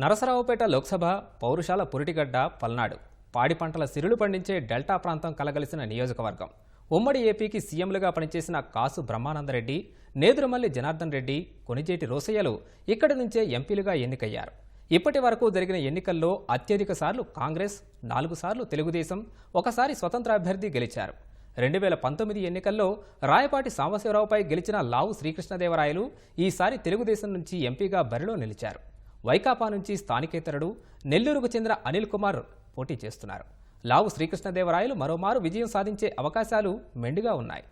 నరసరావుపేట లోక్సభ పౌరుషాల పురిటిగడ్డ పల్నాడు. పాడి పంటల సిరులు పండించే డెల్టా ప్రాంతం కలగలిసిన నియోజకవర్గం. ఉమ్మడి ఏపీకి సీఎంలుగా పనిచేసిన కాసు బ్రహ్మానందరెడ్డి నేదురుమల్లి జనార్దన్ రెడ్డి కొనిజేటి రోసయ్యలు ఇక్కడి నుంచే ఎంపీలుగా ఎన్నికయ్యారు. ఇప్పటి వరకు జరిగిన ఎన్నికల్లో అత్యధిక సార్లు కాంగ్రెస్ నాలుగు సార్లు తెలుగుదేశం ఒకసారి స్వతంత్ర అభ్యర్థి గెలిచారు. రెండు వేల పంతొమ్మిది ఎన్నికల్లో రాయపాటి సాంబశివరావుపై గెలిచిన లావు శ్రీకృష్ణదేవరాయలు ఈసారి తెలుగుదేశం నుంచి ఎంపీగా బరిలో నిలిచారు. వైకాపా నుంచి స్థానికేతరుడు నెల్లూరుకు చెందిన అనిల్ కుమార్ పోటీ చేస్తున్నారు. లావు శ్రీకృష్ణదేవరాయలు మరోమారు విజయం సాధించే అవకాశాలు మెండుగా ఉన్నాయి.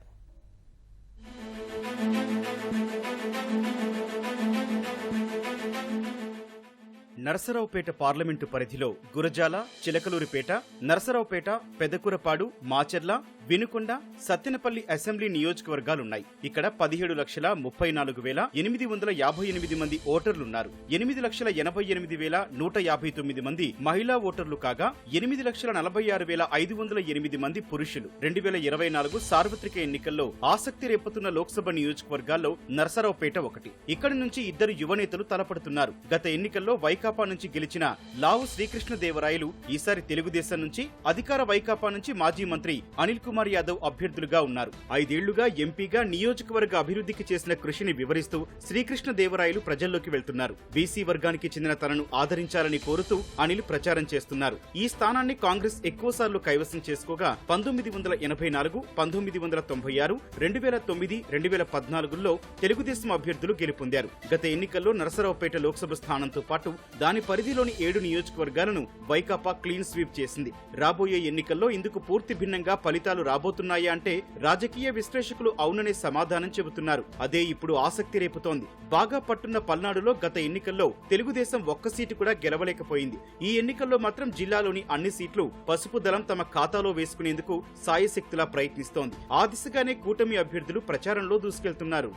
నరసరావుపేట పార్లమెంటు పరిధిలో గురజాల చిలకలూరిపేట నరసరావుపేట పెదకూరపాడు మాచర్ల వినుకొండ సత్తెనపల్లి అసెంబ్లీ నియోజకవర్గాలున్నాయి. ఇక్కడ పదిహేడు లక్షల ముప్పై నాలుగు వేల ఎనిమిది వందల యాభై ఎనిమిది మంది ఓటర్లున్నారు. ఎనిమిది లక్షల ఎనభై ఎనిమిది వేల నూట యాభై తొమ్మిది మంది మహిళా ఓటర్లు కాగా ఎనిమిది లక్షల నలభై ఆరు వేల ఐదు వందల ఎనిమిది మంది పురుషులు. రెండు వేల ఇరవై నాలుగు సార్వత్రిక ఎన్నికల్లో ఆసక్తి రేపుతున్న లోక్సభ నియోజకవర్గాల్లో నరసరావుపేట ఒకటి. ఇక్కడి నుంచి ఇద్దరు యువనేతలు తలపడుతున్నారు. గత ఎన్నికల్లో వైకాపా నుంచి గెలిచిన లావు శ్రీకృష్ణదేవరాయలు ఈసారి తెలుగుదేశం నుంచి అధికార వైకాపా నుంచి మాజీ మంత్రి అనిల్ కుమార్ యాదవ్ అభ్యర్థులుగా ఉన్నారు. ఐదేళ్ళుగా ఎంపీగా నియోజకవర్గ అభివృద్ధికి చేసిన కృషిని వివరిస్తూ శ్రీకృష్ణదేవరాయలు ప్రజల్లోకి వెళ్తున్నారు. బీసీ వర్గానికి చెందిన తనను ఆదరించాలని కోరుతూ అనిల్ ప్రచారం చేస్తున్నారు. ఈ స్థానాన్ని కాంగ్రెస్ ఎక్కువసార్లు కైవసం చేసుకోగా పంతొమ్మిది వందల ఎనభై నాలుగు పంతొమ్మిది వందల తొంభై ఆరు రెండు వేల తొమ్మిది రెండు వేల పద్నాలుగులో తెలుగుదేశం అభ్యర్థులు గెలుపొందారు. గత ఎన్నికల్లో నరసరావుపేట లోక్సభ స్థానంతో పాటు దాని పరిధిలోని ఏడు నియోజకవర్గాలను వైకాపా క్లీన్ స్వీప్ చేసింది. రాబోయే ఎన్నికల్లో ఇందుకు పూర్తి భిన్నంగా ఫలితాలు రాబోతున్నాయా అంటే రాజకీయ విశ్లేషకులు అవుననే సమాధానం చెబుతున్నారు. అదే ఇప్పుడు ఆసక్తి రేపుతోంది. బాగా పట్టున్న పల్నాడులో గత ఎన్నికల్లో తెలుగుదేశం ఒక్క సీటు కూడా గెలవలేకపోయింది. ఈ ఎన్నికల్లో మాత్రం జిల్లాలోని అన్ని సీట్లు పసుపు దళం తమ ఖాతాలో వేసుకునేందుకు సాయశక్తులా ప్రయత్నిస్తోంది. ఆ దిశగానే కూటమి అభ్యర్థులు ప్రచారంలో దూసుకెళ్తున్నారు.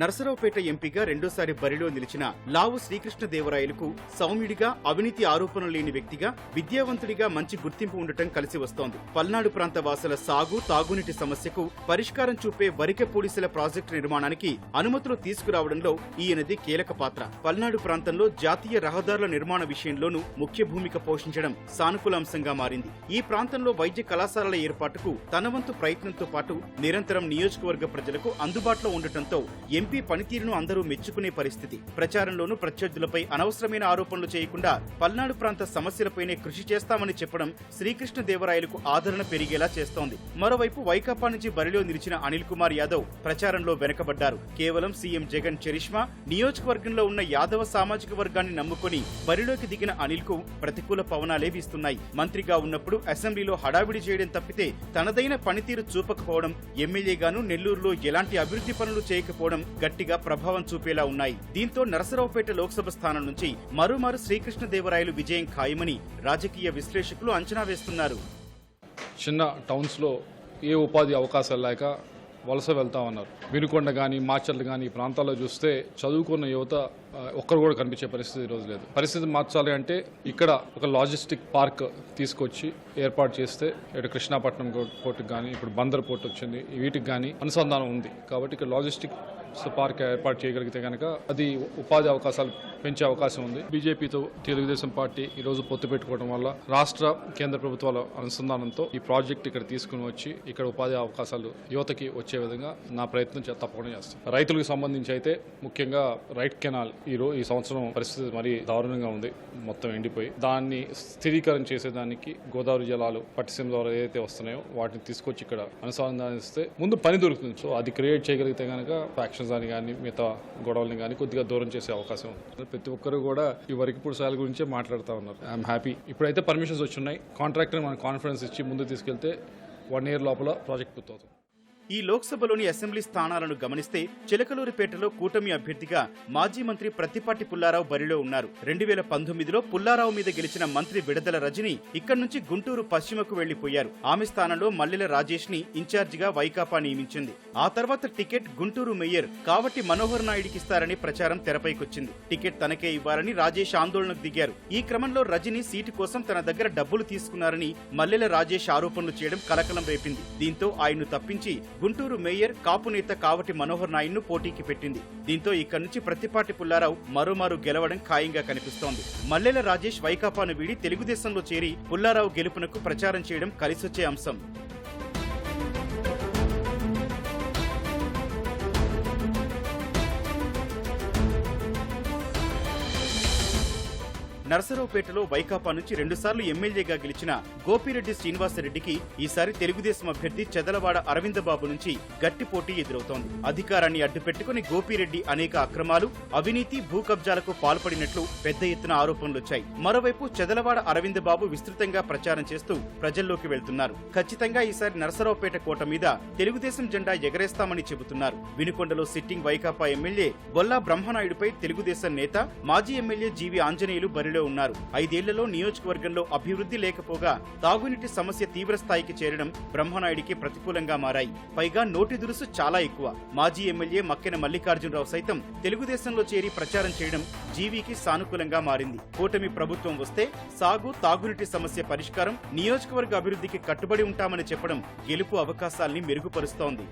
నరసరావుపేట ఎంపీగా రెండోసారి బరిలో నిలిచిన లావు శ్రీకృష్ణదేవరాయలకు సౌమ్యుడిగా అవినీతి ఆరోపణలు లేని వ్యక్తిగా విద్యావంతుడిగా మంచి గుర్తింపు ఉండటం కలిసి వస్తోంది. పల్నాడు ప్రాంత వాసుల సాగు తాగునీటి సమస్యకు పరిష్కారం చూపే వరిక పూడిసెల ప్రాజెక్టు నిర్మాణానికి అనుమతులు తీసుకురావడంలో ఈయనది కీలక పాత్ర. పల్నాడు ప్రాంతంలో జాతీయ రహదారుల నిర్మాణ విషయంలోనూ ముఖ్య భూమిక పోషించడం సానుకూల అంశంగా మారింది. ఈ ప్రాంతంలో వైద్య కళాశాలల ఏర్పాటుకు తనవంతు ప్రయత్నంతో పాటు నిరంతరం నియోజకవర్గ ప్రజలకు అందుబాటులో ఉండటంతో ఎంపీ పనితీరును అందరూ మెచ్చుకునే పరిస్థితి. ప్రచారంలోనూ ప్రత్యర్థులపై అనవసరమైన ఆరోపణలు చేయకుండా పల్నాడు ప్రాంత సమస్యలపైనే కృషి చేస్తామని చెప్పడం శ్రీకృష్ణదేవరాయలకు ఆదరణ పెరిగేలా చేస్తోంది. మరోవైపు వైకాపా నుంచి బరిలో నిలిచిన అనిల్ కుమార్ యాదవ్ ప్రచారంలో వెనకబడ్డారు. కేవలం సీఎం జగన్ చరిష్మా నియోజకవర్గంలో ఉన్న యాదవ సామాజిక వర్గాన్ని నమ్ముకొని బరిలోకి దిగిన అనిల్కు ప్రతికూల పవనాలే వీస్తున్నాయి. మంత్రిగా ఉన్నప్పుడు అసెంబ్లీలో హడావిడి చేయడం తప్పితే తనదైన పనితీరు చూపకపోవడం ఎమ్మెల్యేగాను నెల్లూరులో ఎలాంటి అభివృద్ధి పనులు చేయకపోవడం గట్టిగా ప్రభావం చూపేలా ఉన్నాయి. దీంతో నరసరావుపేట లోక్సభ స్థానం నుంచి మరోమారు శ్రీకృష్ణదేవరాయలు విజయం ఖాయమని రాజకీయ విశ్లేషకులు అంచనా వేస్తున్నారు. చిన్న టౌన్స్లో ఏ ఉపాధి అవకాశాలు లేక వలస వెళ్తా ఉన్నారు. వినుకొండ కానీ మాచర్లు కానీ ఈ ప్రాంతాల్లో చూస్తే చదువుకున్న యువత ఒక్కరు కూడా కనిపించే పరిస్థితి ఈరోజు లేదు. పరిస్థితి మార్చాలి అంటే ఇక్కడ ఒక లాజిస్టిక్ పార్క్ తీసుకొచ్చి ఏర్పాటు చేస్తే ఇటు కృష్ణాపట్నం పోర్టుకు కానీ ఇప్పుడు బందర్ పోర్ట్ వచ్చింది. వీటికి కానీ అనుసంధానం ఉంది. కాబట్టి ఇక్కడ లాజిస్టిక్ పార్క్ ఏర్పాటు చేయగలిగితే కనుక అది ఉపాధి అవకాశాలు పెంచే అవకాశం ఉంది. బీజేపీతో తెలుగుదేశం పార్టీ ఈ రోజు పొత్తు పెట్టుకోవడం వల్ల రాష్ట్ర కేంద్ర ప్రభుత్వాల అనుసంధానంతో ఈ ప్రాజెక్ట్ ఇక్కడ తీసుకుని వచ్చి ఇక్కడ ఉపాధి అవకాశాలు యువతకి వచ్చే విధంగా నా ప్రయత్నం తప్పకుండా చేస్తాను రైతులకు సంబంధించి అయితే ముఖ్యంగా రైట్ కెనాల్ ఈ రోజు ఈ సంవత్సరం పరిస్థితి మరీ దారుణంగా ఉంది. మొత్తం ఎండిపోయి దాన్ని స్థిరీకరణ చేసేదానికి గోదావరి జలాలు పట్టిసీమ ద్వారా ఏదైతే వస్తున్నాయో వాటిని తీసుకొచ్చి ఇక్కడ అనుసంధానిస్తే ముందు పని దొరుకుతుంది. సో అది క్రియేట్ చేయగలిగితే కనుక ఫ్యాక్షన్ అని కానీ మిగతా గొడవల్ని కానీ కొద్దిగా దూరం చేసే అవకాశం ఉంది. ప్రతి ఒక్కరు కూడా ఈ వరకిప్పుడు సాయాల గురించే మాట్లాడుతూ ఉన్నారు. ఐఎమ్ హ్యాపీ ఇప్పుడైతే పర్మిషన్స్ వచ్చున్నాయి. కాంట్రాక్టర్ మనం కాన్ఫిడెన్స్ ఇచ్చి ముందు తీసుకెళ్తే వన్ ఇయర్ లోపల ప్రాజెక్ట్ పూర్తవుతుంది. ఈ లోక్సభలోని అసెంబ్లీ స్థానాలను గమనిస్తే చిలకలూరిపేటలో కూటమి అభ్యర్థిగా మాజీ మంత్రి ప్రత్తిపాటి పుల్లారావు బరిలో ఉన్నారు. రెండు వేల పంతొమ్మిదిలో పుల్లారావు మీద గెలిచిన మంత్రి విడదల రజని ఇక్కడి నుంచి గుంటూరు పశ్చిమకు వెళ్ళిపోయారు ఆమె స్థానంలో మల్లెల రాజేష్ని ఇన్ఛార్జిగా వైకాపా నియమించింది. ఆ తర్వాత టికెట్ గుంటూరు మేయర్ కావటి మనోహర్ నాయుడికి ఇస్తారని ప్రచారం తెరపైకొచ్చింది. టికెట్ తనకే ఇవ్వాలని రాజేష్ ఆందోళనకు దిగారు. ఈ క్రమంలో రజని సీటు కోసం తన దగ్గర డబ్బులు తీసుకున్నారని మల్లెల రాజేష్ ఆరోపణలు చేయడం కలకలం రేపింది. దీంతో ఆయన్ను తప్పించి గుంటూరు మేయర్ కాపు నేత కావటి మనోహర్ నాయుడును పోటీకి పెట్టింది. దీంతో ఇక్కడి నుంచి ప్రతిపాటి పుల్లారావు మరోమారు గెలవడం ఖాయంగా కనిపిస్తోంది. మల్లెల రాజేష్ వైకాపాను వీడి తెలుగుదేశంలో చేరి పుల్లారావు గెలుపునకు ప్రచారం చేయడం కలిసొచ్చే అంశం. నరసరావుపేటలో వైకాపా నుంచి రెండుసార్లు ఎమ్మెల్యేగా గెలిచిన గోపిరెడ్డి శ్రీనివాసరెడ్డికి ఈసారి తెలుగుదేశం అభ్యర్థి చెదలవాడ అరవిందబాబు నుంచి గట్టి పోటీ ఎదురవుతోంది. అధికారాన్ని అడ్డుపెట్టుకుని గోపిరెడ్డి అనేక అక్రమాలు అవినీతి భూ కబ్జాలకు పాల్పడినట్లు పెద్ద ఎత్తున ఆరోపణలొచ్చాయి. మరోవైపు చెదలవాడ అరవిందబాబు విస్తృతంగా ప్రచారం చేస్తూ ప్రజల్లోకి వెళ్తున్నారు. ఖచ్చితంగా ఈసారి నరసరావుపేట కోట మీద తెలుగుదేశం జెండా ఎగరేస్తామని చెబుతున్నారు. వినుకొండలో సిట్టింగ్ వైకాపా ఎమ్మెల్యే బొల్లా బ్రహ్మనాయుడుపై తెలుగుదేశం నేత మాజీ ఎమ్మెల్యే జీవి ఆంజనేయులు బరిలో ఉన్నారు. ఐదేళ్ళలో నియోజకవర్గంలో అభివృద్ధి లేకపోగా తాగునీటి సమస్య తీవ్ర స్థాయికి చేరడం బ్రహ్మనాయుడికి ప్రతికూలంగా మారాయి. పైగా నోటి దురుసు చాలా ఎక్కువ. మాజీ ఎమ్మెల్యే మక్కెన మల్లికార్జునరావు సైతం తెలుగుదేశంలో చేరి ప్రచారం చేయడం జీవీకి సానుకూలంగా మారింది. కూటమి ప్రభుత్వం వస్తే సాగు తాగునీటి సమస్య పరిష్కారం నియోజకవర్గ అభివృద్ధికి కట్టుబడి ఉంటామని చెప్పడం గెలుపు అవకాశాల్ని మెరుగుపరుస్తోంది.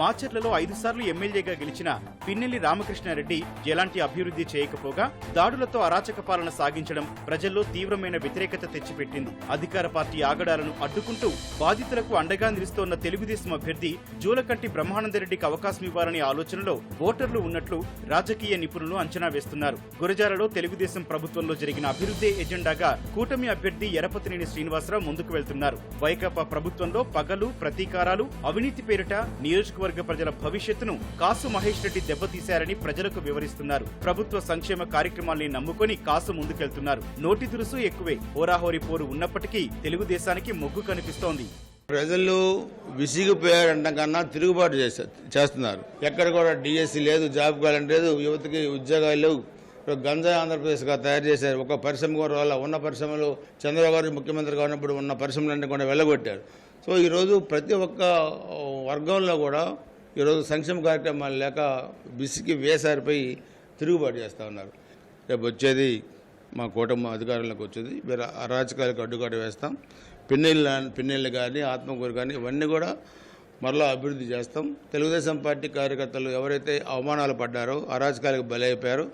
మాచర్లలో ఐదు సార్లు ఎమ్మెల్యేగా గెలిచిన పిన్నెల్లి రామకృష్ణారెడ్డి ఎలాంటి అభివృద్ధి చేయకపోగా దాడులతో అరాచక పాలన సాగించడం ప్రజల్లో తీవ్రమైన వ్యతిరేకత తెచ్చిపెట్టింది. అధికార పార్టీ ఆగడాలను అడ్డుకుంటూ బాధితులకు అండగా నిలుస్తోన్న తెలుగుదేశం అభ్యర్థి జూలకంటి బ్రహ్మానందరెడ్డికి అవకాశం ఇవ్వాలనే ఆలోచనలో ఓటర్లు ఉన్నట్లు రాజకీయ నిపుణులు అంచనా వేస్తున్నారు. గురజాలలో తెలుగుదేశం ప్రభుత్వంలో జరిగిన అభివృద్ధి ఎజెండాగా కూటమి అభ్యర్థి ఎరపతినేని శ్రీనివాసరావు ముందుకు వెళ్తున్నారు. వైకాపా ప్రభుత్వంలో పగలు ప్రతీకారాలు అవినీతి పేరిట నియోజకవర్గ ప్రజల భవిష్యత్తును కాసు మహేష్ రెడ్డి దెబ్బతీశారని ప్రజలకు వివరిస్తున్నారు. ప్రభుత్వ సంక్షేమ కార్యక్రమాల్ని నమ్ముకొని కాసు ముందుకెళ్తున్నారు. నోటి దురుసు ఎక్కువే. హోరాహోరీ పోరు ఉన్నప్పటికీ తెలుగుదేశానికి మొగ్గు కనిపిస్తోంది. ప్రజలు విసిగిపోయారంట కన్నా తిరుగుబాటు చేస్తున్నారు. ఎక్కడ కూడా డిఎస్సి లేదు జాబ్ క్యాలెండర్ లేదు యువతకి ఉద్యోగాలు లేవు. ఇప్పుడు గంజాయి ఆంధ్రప్రదేశ్గా తయారు చేశారు. ఒక పరిశ్రమ కూడా వల్ల ఉన్న పరిశ్రమలు చంద్రబాబు గారు ముఖ్యమంత్రిగా ఉన్నప్పుడు ఉన్న పరిశ్రమలన్నీ కూడా వెళ్ళగొట్టారు. సో ఈరోజు ప్రతి ఒక్క వర్గంలో కూడా ఈరోజు సంక్షేమ కార్యక్రమాలు లేక బిసికి వేసారిపోయి తిరుగుబాటు చేస్తూ ఉన్నారు. రేపు వచ్చేది మా కూటమి అధికారంలోకి వచ్చేది. మీరు అరాచకాలకు అడ్డుకట్ట వేస్తాం. పిన్నెళ్ళు పిన్నెళ్ళు కానీ ఆత్మకూరు కానీ ఇవన్నీ కూడా మరలా అభివృద్ధి చేస్తాం. తెలుగుదేశం పార్టీ కార్యకర్తలు ఎవరైతే అవమానాలు పడ్డారో అరాచకాలకు బలైపోయారో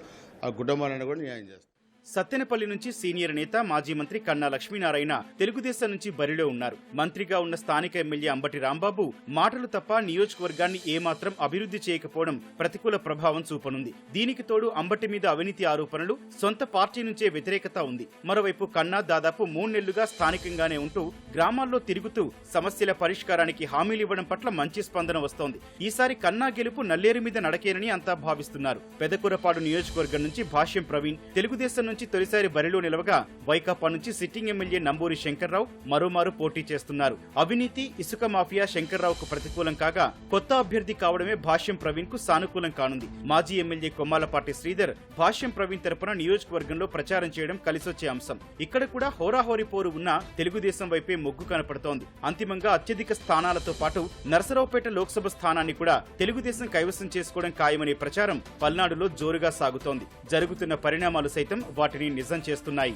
ఆ కుటుంబాలను కూడా న్యాయం చేస్తాం. సత్తెనపల్లి నుంచి సీనియర్ నేత మాజీ మంత్రి కన్నా లక్ష్మీనారాయణ తెలుగుదేశం నుంచి బరిలో ఉన్నారు. మంత్రిగా ఉన్న స్థానిక ఎమ్మెల్యే అంబటి రాంబాబు మాటలు తప్ప నియోజకవర్గాన్ని ఏమాత్రం అభివృద్ధి చేయకపోవడం ప్రతికూల ప్రభావం చూపనుంది. దీనికి తోడు అంబటి మీద అవినీతి ఆరోపణలు సొంత పార్టీ నుంచే వ్యతిరేకత ఉంది. మరోవైపు కన్నా దాదాపు మూడేళ్ళుగా స్థానికంగానే ఉంటూ గ్రామాల్లో తిరుగుతూ సమస్యల పరిష్కారానికి హామీలు ఇవ్వడం పట్ల మంచి స్పందన వస్తోంది. ఈసారి కన్నా గెలుపు నల్లేరు మీద నడకేనని అంతా భావిస్తున్నారు. పెదకూరపాడు నియోజకవర్గం నుంచి భాష్యం ప్రవీణ్ తెలుగుదేశం నుంచి తొలిసారి బరిలో నిలవగా వైకాపా నుంచి సిట్టింగ్ ఎమ్మెల్యే నంబూరి శంకర్రావు మరోమారు పోటీ చేస్తున్నారు. అవినీతి ఇసుక మాఫియా శంకర్రావుకు ప్రతికూలం కాగా కొత్త అభ్యర్థి కావడమే భాష్యం ప్రవీణ్కు సానుకూలం కానుంది. మాజీ ఎమ్మెల్యే కొమ్మాలపాటి శ్రీధర్ భాష్యం ప్రవీణ్ తరపున నియోజకవర్గంలో ప్రచారం చేయడం కలిసొచ్చే అంశం. ఇక్కడ కూడా హోరాహోరీ పోరు ఉన్న తెలుగుదేశం వైపే మొగ్గు కనపడుతోంది. అంతిమంగా అత్యధిక స్థానాలతో పాటు నరసరావుపేట లోక్సభ స్థానాన్ని కూడా తెలుగుదేశం కైవసం చేసుకోవడం ఖాయమనే ప్రచారం పల్నాడులో జోరుగా సాగుతోంది. జరుగుతున్న పరిణామాలు సైతం వాటిని నిజం చేస్తున్నాయి.